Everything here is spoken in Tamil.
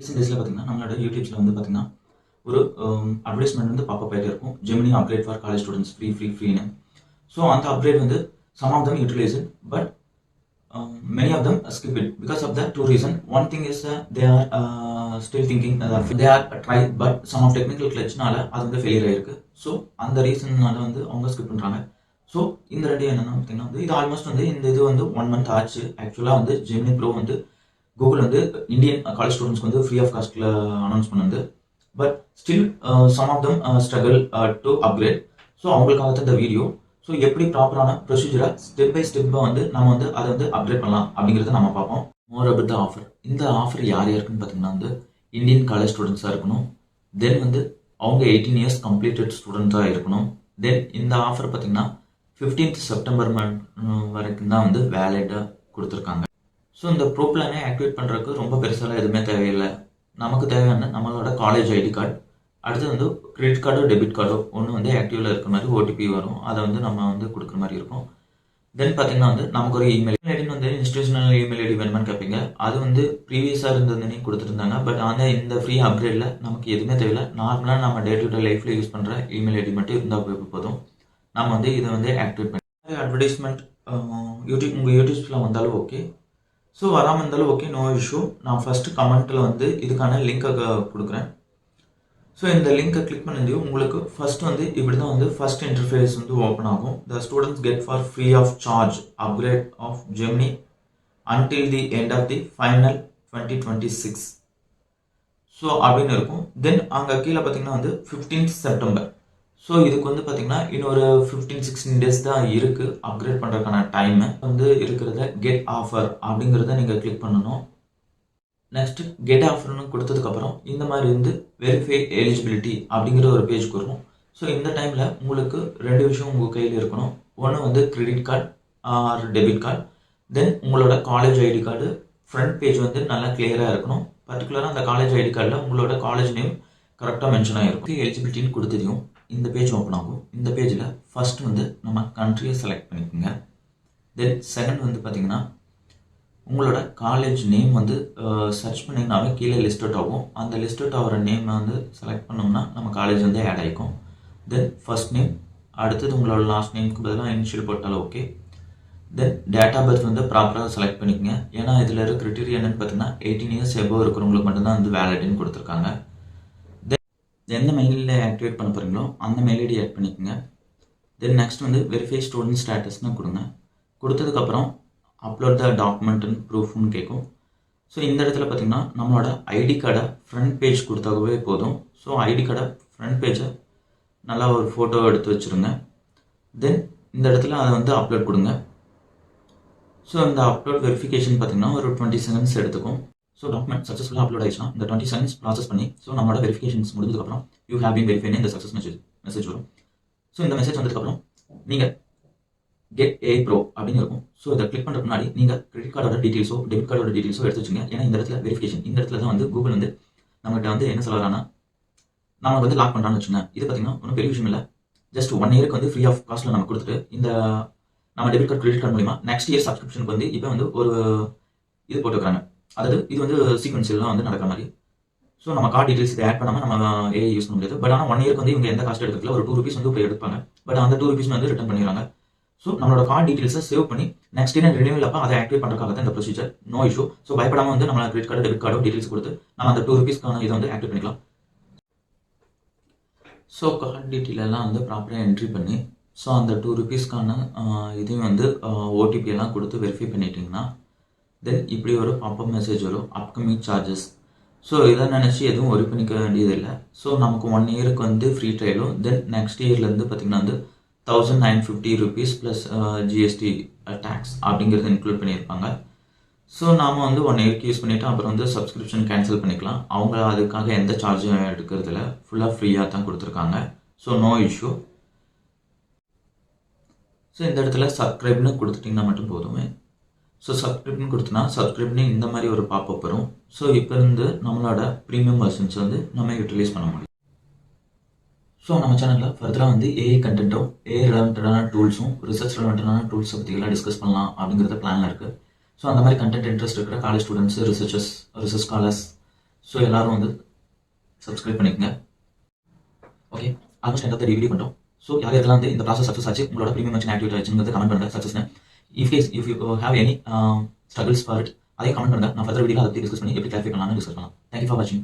ரீசெண்ட் டேஸில் பார்த்தீங்கன்னா நம்மளோட யூடியூப்ஸில் வந்து பார்த்தீங்கன்னா ஒரு அட்வர்டைஸ்மெண்ட் வந்து பாப்பப் ஆகிட்டே இருக்கும். Gemini upgrade for college students free free ஃப்ரீன்னு so அந்த அப்கிரேட் வந்து some of them utilize it but many of them skip it because of the two reason one thing is they are still thinking they are try but some of technical கிளச்னால அது வந்து ஃபெயிலியர் ஆயிருக்கு. ஸோ அந்த ரீசன்னால வந்து அவங்க ஸ்கிப் பண்ணுறாங்க ஸோ இந்த ரெண்டு என்னென்னா பார்த்தீங்கன்னா வந்து இது ஆல்மோஸ்ட் வந்து இந்த இது வந்து ஒன் மந்த் ஆச்சு. ஆக்சுவலாக வந்து ஜெமினி ப்ரோ வந்து கூகுள் வந்து இந்தியன் காலேஜ் ஸ்டூடெண்ட்ஸ்க்கு வந்து ஃப்ரீ ஆஃப் காஸ்ட்டில் அனௌன்ஸ் பண்ணுது. But still some of them struggle to upgrade so அவங்களுக்காக தான் இந்த வீடியோ ஸோ எப்படி ப்ராப்பரான ப்ரொசீஜரை ஸ்டெப் பை ஸ்டெப்பாக வந்து நம்ம வந்து அதை வந்து அப்டேட் பண்ணலாம் அப்படிங்கிறத நம்ம பார்ப்போம். மோர் அபட் த ஆஃபர் இந்த ஆஃபர் யார் யாருக்குன்னு பார்த்தீங்கன்னா வந்து இந்தியன் காலேஜ் ஸ்டூடெண்ட்ஸாக இருக்கணும். தென் வந்து அவங்க எயிட்டீன் இயர்ஸ் கம்ப்ளீட்டட் ஸ்டூடெண்ட்ஸாக இருக்கணும். தென் இந்த ஆஃபர் பார்த்தீங்கன்னா ஃபிஃப்டீன்த் செப்டம்பர் uh, வரைக்கும் தான் வந்து வேலிடாக கொடுத்துருக்காங்க. ஸோ இந்த ப்ரோப்ளனை ஆக்டிவேட் பண்ணுறதுக்கு ரொம்ப பெருசாலாம் எதுவுமே தேவையில்லை. நமக்கு தேவையான நம்மளோட காலேஜ் ஐடி கார்டு அடுத்து வந்து கிரெடிட் கார்டோ டெபிட் கார்டோ ஒன்று வந்து ஆக்டிவில் இருக்கிற மாதிரி ஓடிபி வரும். அதை வந்து நம்ம வந்து கொடுக்குற மாதிரி இருக்கும். தென் பார்த்தீங்கன்னா வந்து நமக்கு ஒரு இமெயில் ஐடின்னு வந்து இன்ஸ்டியூஷனல் இமெயில் ஐடி வேணுமான்னு கேட்பீங்க அது வந்து ப்ரீவியஸாக இருந்ததுன்னு கொடுத்துருந்தாங்க. பட் ஆனால் இந்த ஃப்ரீ அப்கிரேடில் நமக்கு எதுவுமே தேவையில்லை. நார்மலாக நம்ம டே டு டே லைஃப்பில் யூஸ் பண்ணுற இமெயில் ஐடி மட்டும் இருந்தால் போதும். நம்ம வந்து இதை வந்து ஆக்டிவேட் பண்ணி அட்வர்டைஸ்மெண்ட் யூடியூப் உங்கள் யூடியூப்ஸில் வந்தாலும் ஓகே ஸோ வராமல் இருந்தாலும் ஓகே நோ இஷ்யூ நான் ஃபஸ்ட்டு கமெண்ட்டில் வந்து இதுக்கான லிங்கை கொடுக்குறேன். ஸோ இந்த லிங்கை கிளிக் பண்ணி உங்களுக்கு ஃபர்ஸ்ட் வந்து இப்படி தான் வந்து ஃபஸ்ட் இன்டர்ஃபேஸ் வந்து ஓப்பன் ஆகும். The students get for free of charge upgrade of Gemini until the end of the final twenty twenty six so அப்படின்னு இருக்கும். தென் அங்கே கீழே பார்த்தீங்கன்னா வந்து ஃபிஃப்டீன்த் செப்டம்பர் ஸோ இதுக்கு வந்து பார்த்தீங்கன்னா இன்னொரு ஃபிஃப்டீன் சிக்ஸ்டீன் டேஸ் தான் இருக்குது அப்கிரேட் பண்ணுறதுக்கான டைமு வந்து இருக்கிறத கெட் ஆஃபர் அப்படிங்கிறத நீங்கள் கிளிக் பண்ணணும். நெக்ஸ்ட் கெட் ஆஃபர்னு கொடுத்ததுக்கப்புறம் இந்த மாதிரி வந்து வெரிஃபை எலிஜிபிலிட்டி அப்படிங்கிற ஒரு பேஜ் வரும் ஸோ இந்த டைமில் உங்களுக்கு ரெண்டு விஷயம் உங்கள் கையில் இருக்கணும். ஒன்று வந்து credit card or debit card then உங்களோட college ID card front page வந்து நல்லா கிளியராக இருக்கணும். பர்டிகுலராக அந்த காலேஜ் ஐடி கார்டில் உங்களோட காலேஜ் நேம் கரெக்டாக மென்ஷன் ஆகிருக்கும் எலிஜிபிலிட்டின்னு கொடுத்ததையும் இந்த பேஜ் ஓப்பன் ஆகும். இந்த பேஜில் ஃபஸ்ட் வந்து நம்ம கண்ட்ரியை செலக்ட் பண்ணிக்கோங்க. தென் செகண்ட் வந்து பார்த்தீங்கன்னா உங்களோட காலேஜ் நேம் வந்து சர்ச் பண்ணிங்கனாவே கீழே லிஸ்ட் அவுட் ஆகும். அந்த லிஸ்ட் அவுட் ஆகிற நேமை வந்து செலக்ட் பண்ணோம்னா நம்ம காலேஜ் வந்து ஆட் ஆகிக்கும் தென் ஃபஸ்ட் நேம் அடுத்தது உங்களோட லாஸ்ட் நேம்க்கு பதிலாக இனிஷியல் போட்டாலும் okay then date of birth வந்து ப்ராப்பராக செலக்ட் பண்ணிக்கோங்க. ஏன்னா இதில் இருக்கிற க்ரிட்டீரியா என்னென்னு பார்த்தீங்கன்னா எயிட்டீன் இயர்ஸ் எபோ இருக்கிறவங்களுக்கு மட்டும்தான் வந்து வேலிட்னு கொடுத்துருக்காங்க. எந்த மெயிலில் ஆக்டிவேட் பண்ண போகிறீங்களோ அந்த மெயில் ஐடி ஆட் பண்ணிக்கோங்க. தென் நெக்ஸ்ட் வந்து வெரிஃபை ஸ்டூடெண்ட் ஸ்டேட்டஸ்னு கொடுங்க. கொடுத்ததுக்கப்புறம் அப்லோட் த டாக்குமெண்ட்னு ப்ரூஃப்னு கேட்கும் ஸோ இந்த இடத்துல பார்த்தீங்கன்னா நம்மளோட ஐடி கார்டை ஃப்ரண்ட் பேஜ் கொடுத்தாகவே போதும். ஸோ ஐடி கார்டை ஃப்ரண்ட் பேஜை நல்லா ஒரு ஃபோட்டோ எடுத்து வச்சுருங்க. தென் இந்த இடத்துல அதை வந்து அப்லோட் கொடுங்க. ஸோ இந்த அப்லோட் வெரிஃபிகேஷன் பார்த்தீங்கன்னா ஒரு டுவெண்ட்டி செகண்ட்ஸ் எடுத்துக்கும். ஸோ டாக்குமெண்ட் சக்ஸஸ்ஃபுல்லாக அப்லோட் ஆயிடுச்சுன்னா இந்த டுவெண்ட்டி செகண்ட்ஸ் ப்ராசஸ் பண்ணி ஸோ நம்மளோட வெரிஃபிகேஷன்ஸ் முடிஞ்சதுக்கப்புறம் யூ ஹேவ் பீன் வெரிஃபைன் இந்த சக்ஸஸ் மெசேஜ் மெசேஜ் வரும். ஸோ இந்த மெசேஜ் வந்ததுக்கப்புறம் நீங்கள் கெட் ஏ ப்ரோ அப்படின்னு இருக்கும். ஸோ இதை கிளிக் பண்ணுற முன்னாடி நீங்கள் கிரெடிட் கார்டோட டீட்டெயில்ஸோ டெபிட் கார்டோட டீட்டெயில்ஸோ எடுத்து வச்சுங்க ஏன்னா இந்த இடத்துல வெரிஃபிகேஷன் இந்த இடத்துல தான் வந்து கூகுள் வந்து நம்மகிட்ட வந்து என்ன சொல்லலாம்னா நம்ம வந்து லாக் பண்ணுறான்னு வச்சுங்க இது பார்த்தீங்கன்னா ஒன்றும் பெரிய விஷயம் இல்லை. ஜஸ்ட் ஒன் இயருக்கு வந்து ஃப்ரீ ஆஃப் காஸ்ட்டில் நம்ம கொடுத்துட்டு இந்த நம்ம டெபிட் கார்டு கிரெடிட் கார்டு மூலிமா நெக்ஸ்ட் இயர் சப்ஸ்கிரிப்ஷனுக்கு வந்து இப்போ வந்து ஒரு இது போட்டுக்கிறாங்க அதாவது இது வந்து சீக்வன்சியெல்லாம் வந்து நடக்கிற மாதிரி. ஸோ நம்ம கார்டு டீட்டெயில்ஸ் இதை ஆட் பண்ணாமல் நம்ம ஏ யூஸ் பண்ண முடியாது. பட் ஆனால் ஒன் இயருக்கு வந்து இவங்க எந்த காஸ்ட் எடுக்கல ஒரு டூ ருபீஸ் வந்து இப்போ எடுப்பாங்க. பட் அந்த டூ ருபீஸ் வந்து ரிட்டர்ன் பண்ணிடுறாங்க. ஸோ நம்மளோட கார்டு டீட்டெயில்ஸை சேவ் பண்ணி நெக்ஸ்ட் இயர் ரினியூவல் அப்போ அதை ஆக்டிவேட் பண்ணுறதுக்காக தான் இந்த ப்ரொசீஜர் நோ இஷ்யூ ஸோ பயப்படாமல் வந்து நம்ம credit card debit card details கொடுத்து நம்ம அந்த டூ ருபீஸ்க்கான இதை வந்து ஆக்டிவேட் பண்ணிக்கலாம். ஸோ கார்டு டீட்டெயில் எல்லாம் வந்து ப்ராப்பராக என்ட்ரி பண்ணி ஸோ அந்த டூ ருபீஸ்க்கான இதையும் வந்து ஓடிபி எல்லாம் கொடுத்து வெரிஃபை பண்ணிட்டீங்கன்னா தென் இப்படி ஒரு பாப்பப் மெசேஜ் வரும். அப்கமிங் சார்ஜஸ் ஸோ இதை நினச்சி எதுவும் ஒரி பண்ணிக்க வேண்டியதில்லை. ஸோ நமக்கு ஒன் இயருக்கு வந்து ஃப்ரீ ட்ரையலும் தென் நெக்ஸ்ட் இயர்லேருந்து பார்த்திங்கன்னா வந்து thousand nine fifty rupees plus GST tax அப்படிங்கிறது இன்க்ளூட் பண்ணியிருப்பாங்க. ஸோ நாம் வந்து ஒன் இயர்க்கு யூஸ் பண்ணிவிட்டு அப்புறம் வந்து சப்ஸ்கிரிப்ஷன் கேன்சல் பண்ணிக்கலாம். அவங்க அதுக்காக எந்த சார்ஜும் எடுக்கிறதுல ஃபுல்லாக ஃப்ரீயாக தான் கொடுத்துருக்காங்க. ஸோ நோ இஷ்யூ ஸோ இந்த இடத்துல சப்ஸ்கிரைப்னு கொடுத்துட்டிங்கன்னா மட்டும் போதுமே. ஸோ சப்ஸ்கிரிப்ஷன் கொடுத்தனா சப்ஸ்கிரிப்னு இந்த மாதிரி ஒரு பாப்பப் வரும். ஸோ இப்போ இருந்து நம்மளோட ப்ரீமியம் வெர்ஷன்ஸ் வந்து நம்ம யூட்டிலைஸ் பண்ண முடியும். ஸோ நம்ம சேனலில் ஃபர்தராக வந்து ஏஐ கண்டென்ட்டும் ஏஐ ரிலவெண்ட்டான டூல்ஸும் ரிசர்ச் ரிலவெண்ட்டான டூல்ஸை பற்றியெல்லாம் டிஸ்கஸ் பண்ணலாம் அப்படிங்கிறத பிளானில் இருக்குது ஸோ அந்த மாதிரி கண்டென்ட் இன்ட்ரெஸ்ட் இருக்கிற college students researchers research scholars so எல்லாரும் வந்து சப்ஸ்கிரைப் பண்ணிக்கோங்க. Okay almost end of the பண்ணுறோம் ஸோ யார் யாரெல்லாம் வந்து இந்த ப்ராசஸ் சக்ஸஸ் ஆச்சு உங்களோட ப்ரீமியம் மென்ஷன் ஆக்டிவேட் ஆச்சுங்கிறது கமெண்ட் பண்ணுங்க சக்ஸஸ்னு if is if you have any struggles for it அதே கமெண்ட் பண்ணுங்க. நான் ஃபர்தர் வீடியோ அதை பற்றி டிஸ்கஸ் பண்ணி எப்படி கிளாரிஃபை பண்ணலாம்னு டிஸ்கஸ் பண்ணலாம். தேங்க்யூ ஃபார் வாட்சிங்